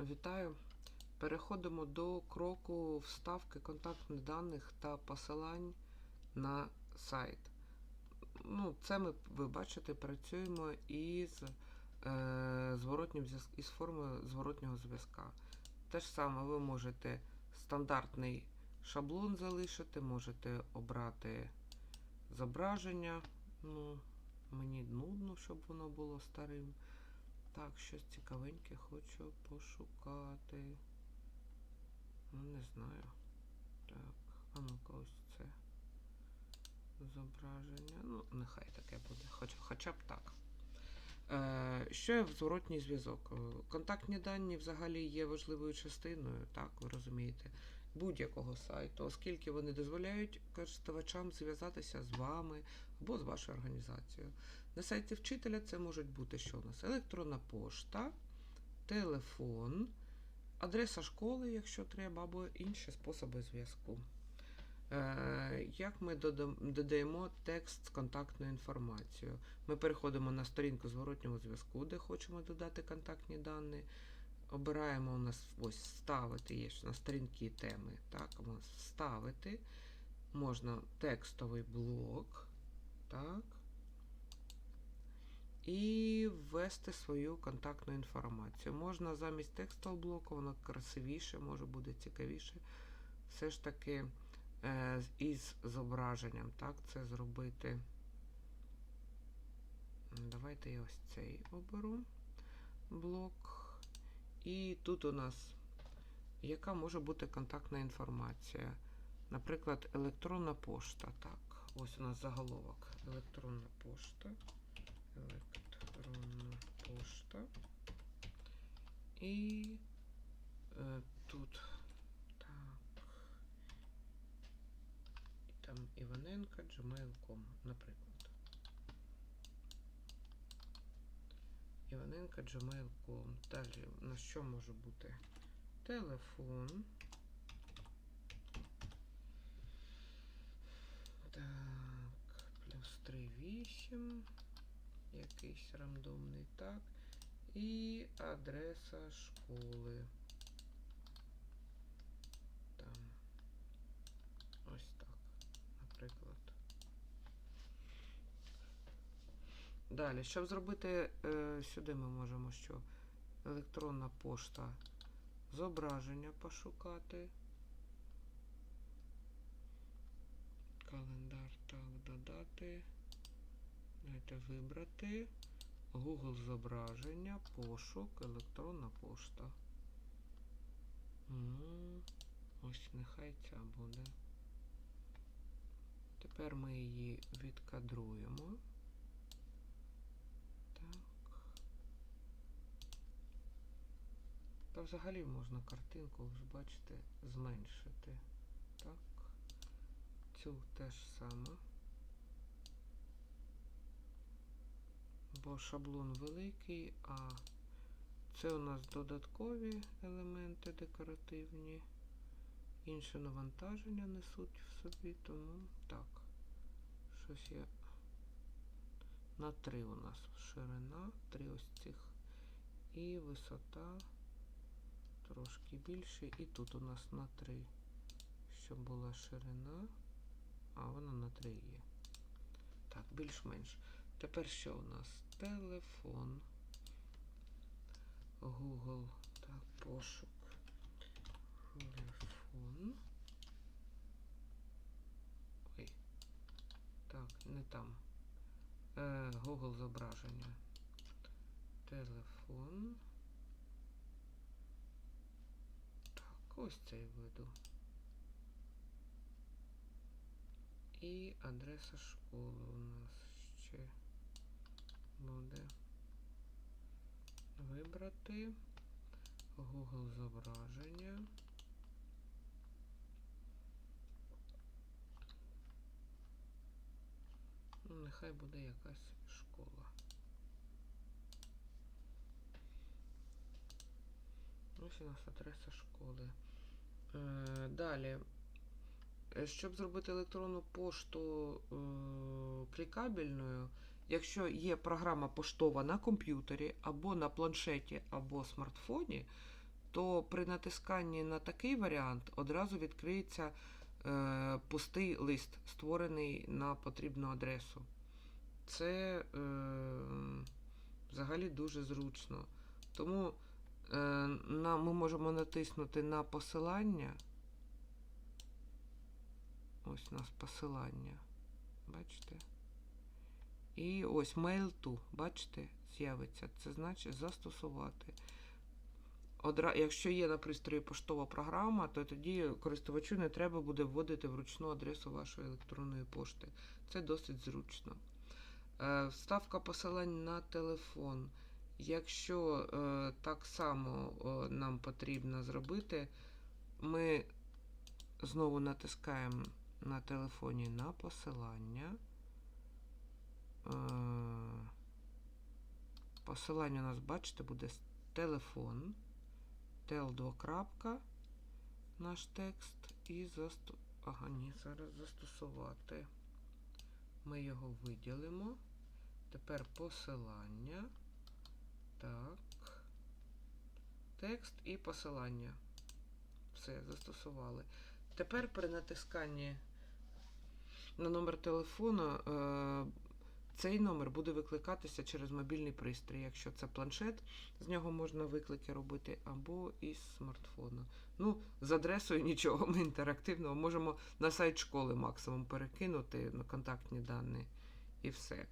Вітаю. Переходимо до кроку вставки контактних даних та посилань на сайт. Ну, це ми, ви бачите, працюємо із, е, зворотнім із формою зворотнього зв'язка. Те ж саме ви можете стандартний шаблон залишити, можете обрати зображення. Ну, мені нудно, щоб воно було старим. Так, щось цікавеньке хочу пошукати. Ну, не знаю. Так, а ну-ка ось це зображення. Ну, нехай таке буде, хоч, хоча б так. Е, що є в зворотній зв'язок? Е, Контактні дані взагалі є важливою частиною, так, ви розумієте, будь-якого сайту, оскільки вони дозволяють користувачам зв'язатися з вами або з вашою організацією. На сайті вчителя це можуть бути що у нас? Електронна пошта, телефон, адреса школи, якщо треба, або інші способи зв'язку. Е, Як ми додаємо текст з контактною інформацією? Ми переходимо на сторінку зворотнього зв'язку, де хочемо додати контактні дані. Обираємо у нас ось вставити, є на сторінки теми. Так, у нас вставити. Можна текстовий блок. Так і ввести свою контактну інформацію. Можна замість текстового блоку, воно красивіше, може буде цікавіше. Все ж таки е, із зображенням, так, це зробити. Давайте я ось цей оберу блок. І тут у нас яка може бути контактна інформація. Наприклад, електронна пошта. Так, ось у нас заголовок. Електронна пошта електронна пошта. І е, тут так. І там Іваненка, gmail.com, наприклад. Іваненка, gmail.com. Далі на що може бути? Телефон. Так, плюс 38 якийсь рандомний так. І адреса школи. Там. Ось так, наприклад. Далі, щоб зробити е, сюди ми можемо що? Електронна пошта. Зображення пошукати. Календар так додати. Давайте вибрати Google зображення, пошук, електронна пошта. Ну, ось нехай ця буде. Тепер ми її відкадруємо. Так. Та взагалі можна картинку, бачите, зменшити. Так. Цю теж саме. Бо шаблон великий, а це у нас додаткові елементи декоративні. Інше навантаження несуть в собі, тому так. Щось я на 3 у нас ширина, три ось цих. І висота трошки більше. І тут у нас на 3, щоб була ширина, а вона на 3 є. Так, більш-менш. Тепер що у нас? Телефон. Google. Так, пошук. Телефон. Ой. Так, не там. Е, Google зображення. Телефон. Так, ось цей веду. І адреса школи у нас ще буде вибрати Google зображення. Ну, нехай буде якась школа. Ось у нас адреса школи. Е, далі. Е, Щоб зробити електронну пошту е, клікабельною, якщо є програма поштова на комп'ютері або на планшеті, або смартфоні, то при натисканні на такий варіант одразу відкриється е, пустий лист, створений на потрібну адресу. Це е, взагалі дуже зручно. Тому е, на, ми можемо натиснути на посилання. Ось у нас посилання. Бачите? І ось mail to, бачите, з'явиться. Це значить застосувати. Одра... Якщо є на пристрої поштова програма, то тоді користувачу не треба буде вводити вручну адресу вашої електронної пошти. Це досить зручно. Е, Вставка посилань на телефон. Якщо е, так само нам потрібно зробити, ми знову натискаємо на телефоні на посилання. Е, Посилання у нас, бачите, буде телефон, tel2 крапка, наш текст і засту... Ага, ні, зараз застосувати. Ми його виділимо. Тепер посилання. Так. Текст і посилання. Все, застосували. Тепер при натисканні на номер телефону е, цей номер буде викликатися через мобільний пристрій. Якщо це планшет, з нього можна виклики робити або із смартфона. Ну, з адресою нічого, ми інтерактивного можемо на сайт школи максимум перекинути на контактні дані і все.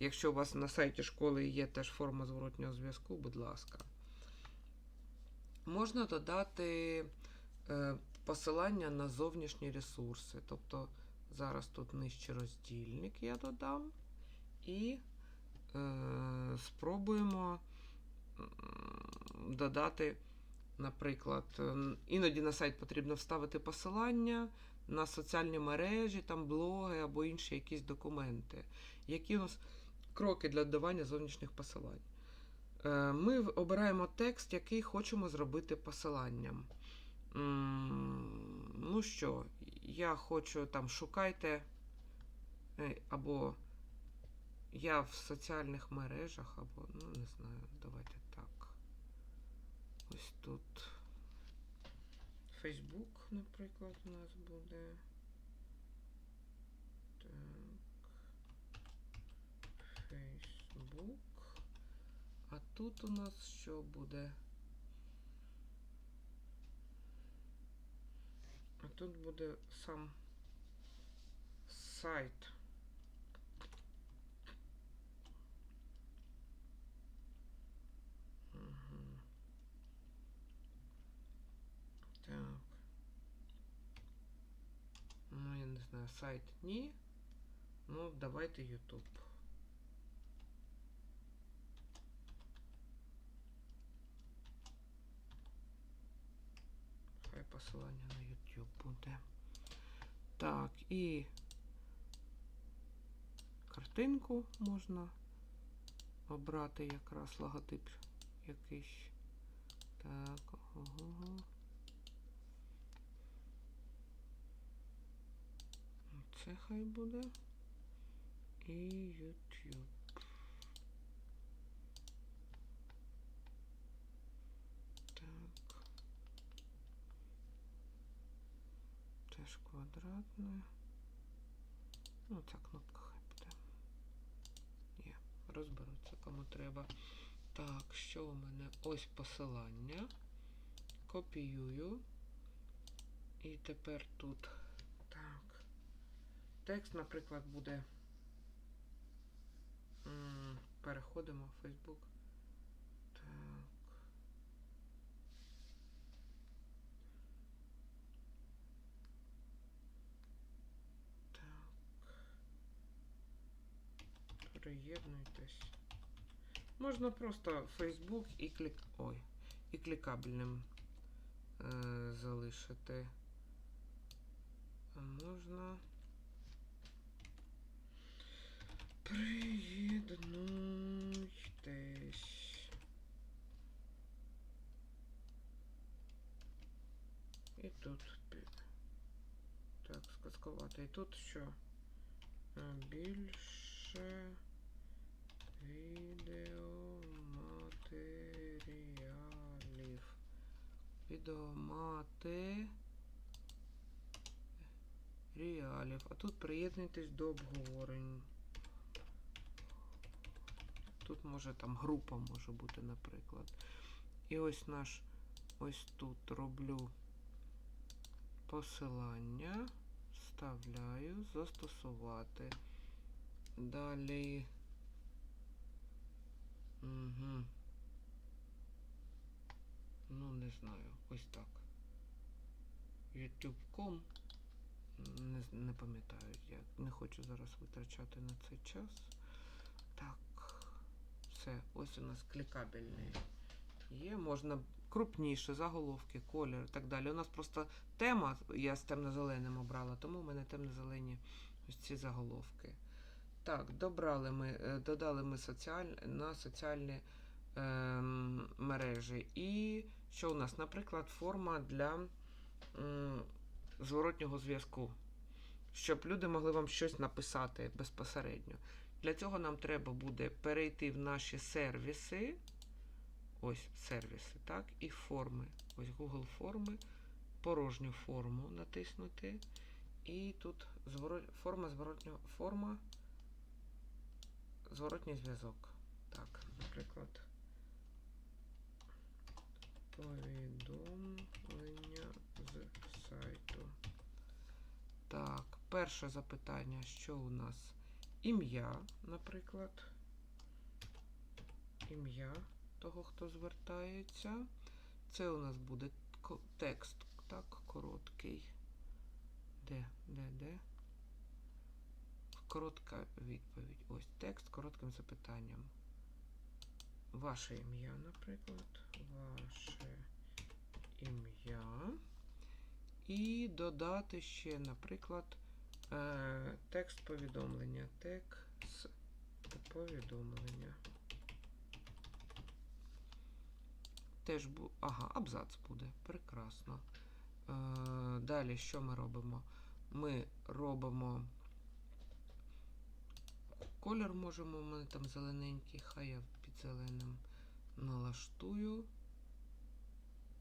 Якщо у вас на сайті школи є теж форма зворотнього зв'язку, будь ласка. Можна додати е, посилання на зовнішні ресурси. Тобто зараз тут нижче роздільник я додам. І е, спробуємо додати, наприклад, е, іноді на сайт потрібно вставити посилання на соціальні мережі, там блоги або інші якісь документи. Які у нас кроки для додавання зовнішніх посилань? Е, Ми обираємо текст, який хочемо зробити посиланням. Ну що, я хочу там шукайте е, або я в соціальних мережах, або, ну не знаю, давайте так. Ось тут. Facebook, наприклад, у нас буде. Так. Facebook. А тут у нас що буде? А тут буде сам сайт. Мгм. Так. Ну, я не знаю, сайт ні. Ну, давайте YouTube. Хай посилання на YouTube буде. Так, і картинку можна обрати якраз логотип якийсь. Так, ого. Це хай буде. І YouTube. Так. Теж квадратне. Ну, ця кнопка хай буде. Є, розберуться, кому треба. Так, що у мене? Ось посилання. Копіюю. І тепер тут. Текст, наприклад, буде. Переходимо в Facebook. Так. Так. Приєднуйтесь. Можна просто Facebook і клік. Ой, і клікабельним е, залишити. Можна. Приєднуйтесь. І тут. Так, сказкувати. І тут що? Більше відеоматеріалів. Реалів. А тут приєднуйтесь до обговорень. Тут може там група може бути, наприклад. І ось наш ось тут роблю посилання, вставляю, застосувати. Далі. Угу. Ну, не знаю. Ось так. YouTube.com. Не, не пам'ятаю, я не хочу зараз витрачати на це час. Так. Все, ось у нас клікабельний є. Можна крупніше, заголовки, колір і так далі. У нас просто тема, я з темно-зеленим обрала, тому в мене темно-зелені ось ці заголовки. Так, добрали ми, е, додали ми соціаль... на соціальні ем, мережі. І що у нас? Наприклад, форма для м, зворотнього зв'язку. Щоб люди могли вам щось написати безпосередньо. Для цього нам треба буде перейти в наші сервіси. Ось сервіси, так, і форми. Ось Google форми, порожню форму натиснути. І тут форма зворотнього форма. Зворотній зв'язок. Так, наприклад. Повідомлення з сайту. Так, перше запитання, що у нас? Ім'я, наприклад. Ім'я того, хто звертається. Це у нас буде текст, так, короткий. Де, де, де? Коротка відповідь. Ось текст коротким запитанням. Ваше ім'я, наприклад. Ваше ім'я. І додати ще, наприклад, е, текст повідомлення. Текст повідомлення. Теж бу... Ага, абзац буде. Прекрасно. Е, далі що ми робимо? Ми робимо колір можемо, у мене там зелененький, хай я під зеленим налаштую.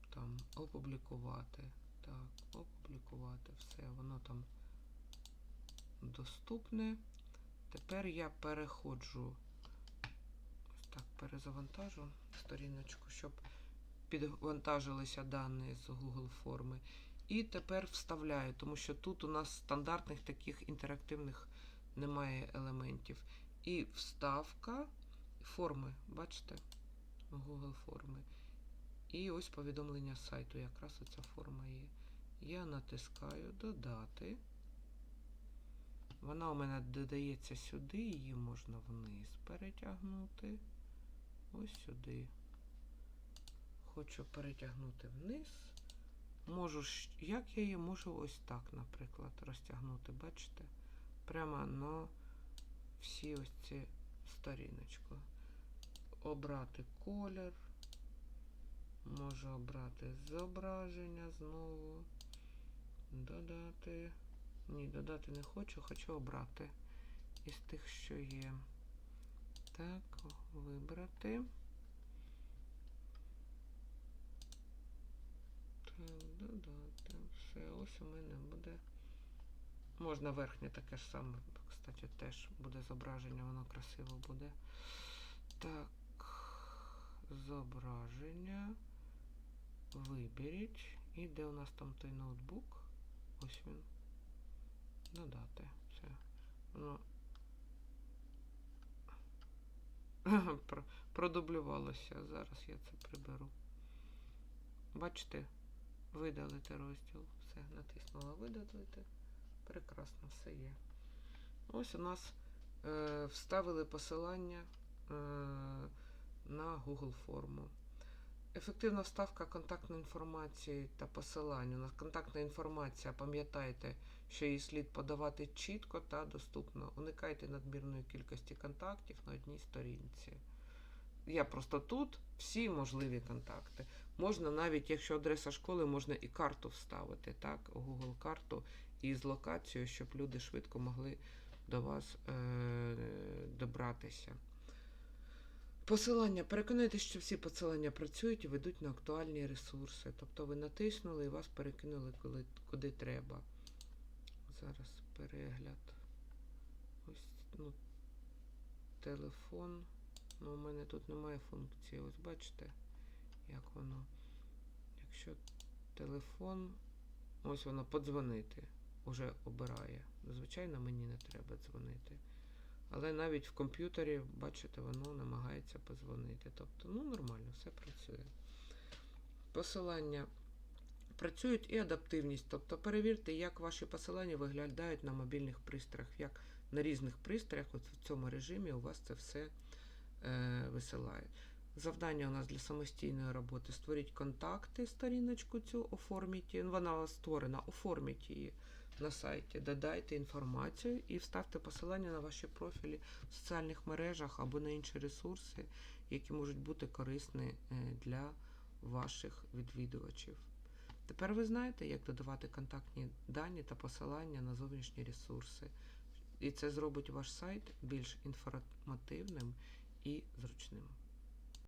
Там опублікувати. Так, опублікувати. Все, воно там доступне. Тепер я переходжу. Так, перезавантажу сторіночку, щоб підвантажилися дані з Google форми. І тепер вставляю, тому що тут у нас стандартних таких інтерактивних немає елементів. І вставка форми, бачите? Google форми. І ось повідомлення сайту. Якраз оця форма є. Я натискаю додати. Вона у мене додається сюди, її можна вниз перетягнути. Ось сюди. Хочу перетягнути вниз. Можу, як я її можу ось так, наприклад, розтягнути, бачите? Прямо на всі ось ці сторіночку. Обрати колір. Можу обрати зображення знову. Додати. Ні, додати не хочу, хочу обрати із тих, що є. Так, вибрати. Додати. Все, ось у мене буде. Можна верхнє таке ж саме, кстати, теж буде зображення, воно красиво буде. Так, зображення. Виберіть. І де у нас там той ноутбук? Ось він. Додати. Все. Воно продублювалося. Зараз я це приберу. Бачите? Видалити розділ. Все, натиснула видалити. Прекрасно, все є. Ось у нас е, вставили посилання е, на Google форму. Ефективна вставка контактної інформації та посилань. У нас контактна інформація, пам'ятайте, що її слід подавати чітко та доступно. Уникайте надмірної кількості контактів на одній сторінці. Я просто тут всі можливі контакти. Можна навіть, якщо адреса школи, можна і карту вставити, так, Google карту із локацією, щоб люди швидко могли до вас е- добратися. Посилання. Переконайтеся, що всі посилання працюють і ведуть на актуальні ресурси. Тобто ви натиснули і вас перекинули коли, куди треба. Зараз перегляд. Ось, ну, телефон. Ну, у мене тут немає функції. Ось бачите, як воно. Якщо телефон, ось воно подзвонити. Уже обирає. Звичайно, мені не треба дзвонити. Але навіть в комп'ютері, бачите, воно намагається позвонити. Тобто, ну, нормально, все працює. Посилання працюють і адаптивність. Тобто перевірте, як ваші посилання виглядають на мобільних пристроях, як на різних пристроях, от в цьому режимі у вас це все е, висилає. Завдання у нас для самостійної роботи створіть контакти, сторіночку цю, оформіть її. Вона у вас створена, оформіть її на сайті, додайте інформацію і вставте посилання на ваші профілі в соціальних мережах або на інші ресурси, які можуть бути корисні е, для ваших відвідувачів. Тепер ви знаєте, як додавати контактні дані та посилання на зовнішні ресурси. І це зробить ваш сайт більш інформативним і зручним.